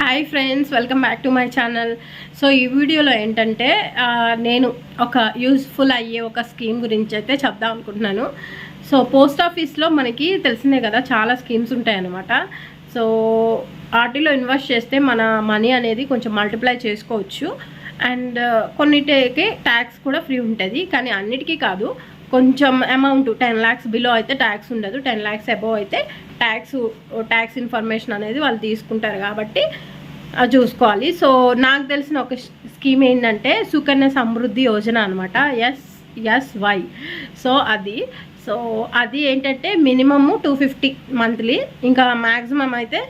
Hi friends welcome back to my channel so ఈ వీడియోలో ఏంటంటే నేను ఒక యూస్ఫుల్ అయ్యే ఒక స్కీమ్ గురించి అయితే చెప్దాం అనుకుంటున్నాను. సో పోస్ట్ ఆఫీస్లో మనకి తెలిసిందే కదా చాలా స్కీమ్స్ ఉంటాయన్నమాట. సో వాటిలో ఇన్వెస్ట్ చేస్తే మన మనీ అనేది కొంచెం మల్టిప్లై చేసుకోవచ్చు. అండ్ కొన్నిటికి ట్యాక్స్ కూడా ఫ్రీ ఉంటుంది. కానీ అన్నిటికీ కాదు కొంచెం అమౌంట్ టెన్ ల్యాక్స్ బిలో అయితే ట్యాక్స్ ఉండదు. టెన్ ల్యాక్స్ అబోవ్ అయితే ట్యాక్స్ ట్యాక్స్ ఇన్ఫర్మేషన్ అనేది వాళ్ళు తీసుకుంటారు కాబట్టి అది చూసుకోవాలి. సో నాకు తెలిసిన ఒక స్కీమ్ ఏంటంటే సుకన్య సమృద్ధి యోజన అనమాట ఎస్ ఎస్ వై సో అది. సో అది ఏంటంటే మినిమము టూ ఫిఫ్టీ మంత్లీ ఇంకా మ్యాక్సిమం అయితే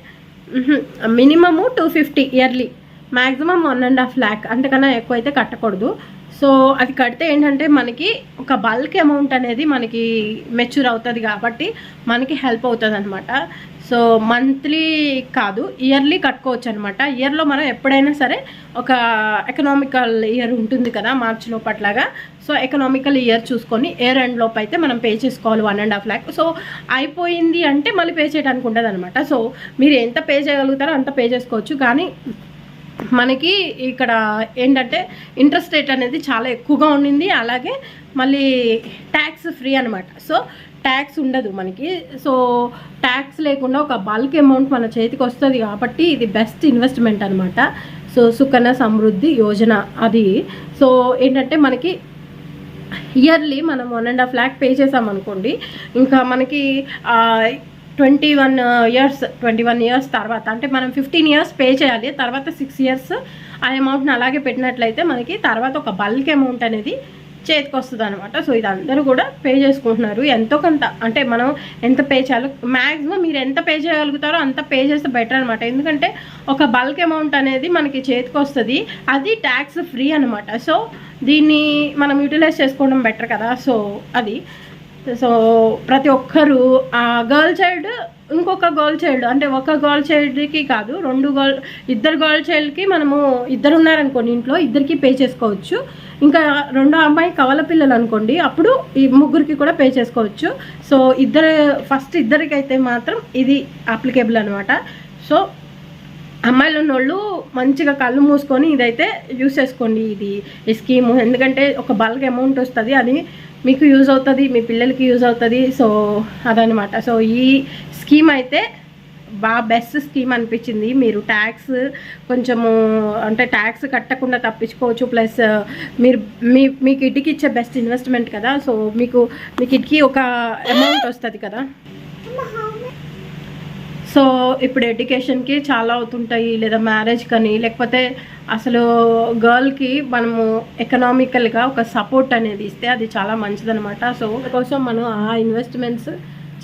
minimum two fifty yearly maximum one and half lakh అంతకన్నా ఎక్కువ అయితే కట్టకూడదు. సో అది కడితే ఏంటంటే మనకి ఒక బల్క్ అమౌంట్ అనేది మనకి మెచ్యూర్ అవుతుంది కాబట్టి మనకి హెల్ప్ అవుతుంది అనమాట సో మంత్లీ కాదు ఇయర్లీ కట్టుకోవచ్చు అనమాట ఇయర్లో మనం ఎప్పుడైనా సరే ఒక ఎకనామికల్ ఇయర్ ఉంటుంది కదా మార్చ్ లోపట్లాగా. సో ఎకనామికల్ ఇయర్ చూసుకొని ఇయర్ ఎండ్ లోపు అయితే మనం పే చేసుకోవాలి one and half lakh. So అయిపోయింది అంటే మళ్ళీ పే చేయడానికి ఉంటుంది అనమాట సో మీరు ఎంత పే చేయగలుగుతారో అంత పే చేసుకోవచ్చు. కానీ మనకి ఇక్కడ ఏంటంటే ఇంట్రెస్ట్ రేట్ అనేది చాలా ఎక్కువగా ఉండింది. అలాగే మళ్ళీ ట్యాక్స్ ఫ్రీ అనమాట సో ట్యాక్స్ ఉండదు మనకి. సో ట్యాక్స్ లేకుండా ఒక బల్క్ అమౌంట్ మన చేతికి వస్తుంది కాబట్టి ఇది బెస్ట్ ఇన్వెస్ట్మెంట్ అనమాట సో సుకన్య సమృద్ధి యోజన అది. సో ఏంటంటే మనకి ఇయర్లీ మనం one and half lakh pay చేసామనుకోండి. ఇంకా మనకి twenty one years twenty one years తర్వాత. అంటే మనం ఫిఫ్టీన్ ఇయర్స్ పే చేయాలి. తర్వాత సిక్స్ ఇయర్స్ ఆ అమౌంట్ని అలాగే పెట్టినట్లయితే మనకి తర్వాత ఒక బల్క్ అమౌంట్ అనేది చేతికి వస్తుంది అనమాట సో ఇది అందరూ కూడా పే చేసుకుంటున్నారు. ఎంతో కొంత అంటే మనం ఎంత పే చేయాలో మ్యాక్సిమం మీరు ఎంత పే చేయగలుగుతారో అంత పే చేస్తే బెటర్ అనమాట ఎందుకంటే ఒక బల్క్ అమౌంట్ అనేది మనకి చేతికి వస్తుంది అది ట్యాక్స్ ఫ్రీ అనమాట సో దీన్ని మనం యూటిలైజ్ చేసుకోవడం బెటర్ కదా. సో అది. సో ప్రతి ఒక్కరు ఆ గర్ల్ చైల్డ్ ఇంకొక గర్ల్ చైల్డ్ అంటే ఒక గర్ల్ చైల్డ్కి కాదు రెండు గర్ల్ ఇద్దరు గర్ల్ చైల్డ్కి మనము ఇద్దరు ఉన్నారనుకోండి ఇంట్లో ఇద్దరికి పే చేసుకోవచ్చు. ఇంకా రెండో అమ్మాయి కవల పిల్లలు అనుకోండి అప్పుడు ఈ ముగ్గురికి కూడా పే చేసుకోవచ్చు. సో ఇద్దరు ఫస్ట్ ఇద్దరికైతే మాత్రం ఇది అప్లికేబుల్ అనమాట సో అమ్మాయిలు ఉన్నోళ్ళు మంచిగా కళ్ళు మూసుకొని ఇదైతే యూస్ చేసుకోండి ఇది ఈ స్కీము. ఎందుకంటే ఒక బల్క్ అమౌంట్ వస్తుంది అది మీకు యూజ్ అవుతుంది మీ పిల్లలకి యూజ్ అవుతుంది. సో అదనమాట సో ఈ స్కీమ్ అయితే బాగా బెస్ట్ స్కీమ్ అనిపించింది. మీరు ట్యాక్స్ కొంచెము అంటే ట్యాక్స్ కట్టకుండా తప్పించుకోవచ్చు. ప్లస్ uh, మీరు మీ మీకు ఇటుకి ఇచ్చే బెస్ట్ ఇన్వెస్ట్మెంట్ కదా. సో మీకు మీకు ఇటుకి ఒక అమౌంట్ వస్తుంది కదా. సో ఇప్పుడు ఎడ్యుకేషన్కి చాలా అవుతుంటాయి లేదా మ్యారేజ్ కానీ లేకపోతే అసలు గర్ల్కి మనము ఎకనామికల్గా ఒక సపోర్ట్ అనేది ఇస్తే అది చాలా మంచిదనమాట సో కోసం మనం ఆ ఇన్వెస్ట్మెంట్స్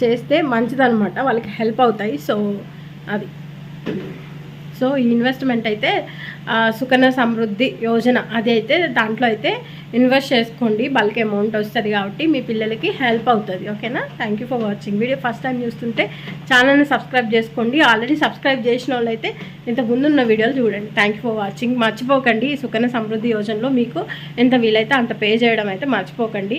చేస్తే మంచిదనమాట వాళ్ళకి హెల్ప్ అవుతాయి. సో అది. సో ఈ ఇన్వెస్ట్మెంట్ అయితే సుకన్య సమృద్ధి యోజన అది అయితే దాంట్లో అయితే ఇన్వెస్ట్ చేసుకోండి. బల్క్ అమౌంట్ వస్తుంది కాబట్టి మీ పిల్లలకి హెల్ప్ అవుతుంది. ఓకేనా? Thank you for watching video first time చూస్తుంటే ఛానల్ని సబ్స్క్రైబ్ చేసుకోండి. ఆల్రెడీ సబ్స్క్రైబ్ చేసిన వాళ్ళు అయితే ఇంత ముందున్న వీడియోలు చూడండి. థ్యాంక్ యూ ఫర్ వాచింగ్ మర్చిపోకండి ఈ సుకన్య సమృద్ధి యోజనలో మీకు ఎంత వీలైతే అంత పే చేయడం అయితే మర్చిపోకండి.